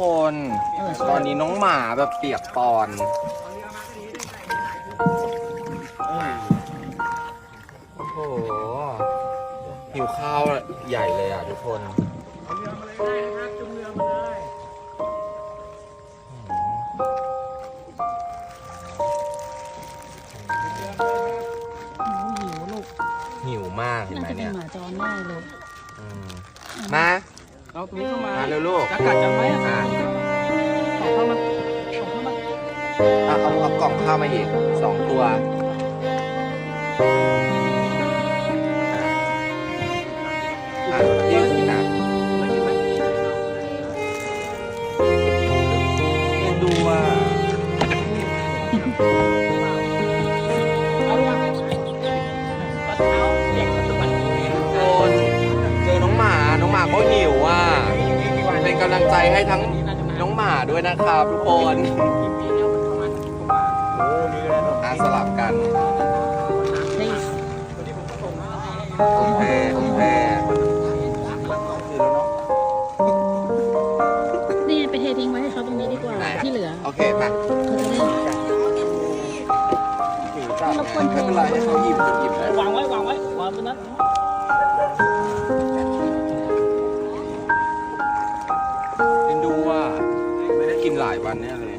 คน ตอนนี้น้องหมาแบบเปียกปอน โอ้โหหิวข้าวใหญ่เลยอะทุกคนหนูหิวลูกหิวมากเห็นน่าไหมจะเป็เนี่นยหมาจรแน่เลยอืมมา เราตรงนี้เข้ามามาเร็วลูกจะกัดจะไหมอะอะเอาเข้ามาเอาเข้ามาเอาเอาเอากล่องข้าวมาอีกสองตัวอะยืนนะไม่กินไหมเอ็นดูอะเกำลังใจให้ทั้งน้องหมาด้วยนะครับทุกคนปีเดียวมันประมาณประมาณอะสลับกัน please โอเคโอเคนี่ไงไปเททิ้งไว้ให้เขาตรงนี้ดีกว่า ที่เหลือ โอเคมาเขาจะได้ไม่เป็นไรให้เขาหยิบจนหยิบเลยวางไว้วางไว้วางบนนั้น กินหลายวันเนี่ยเลย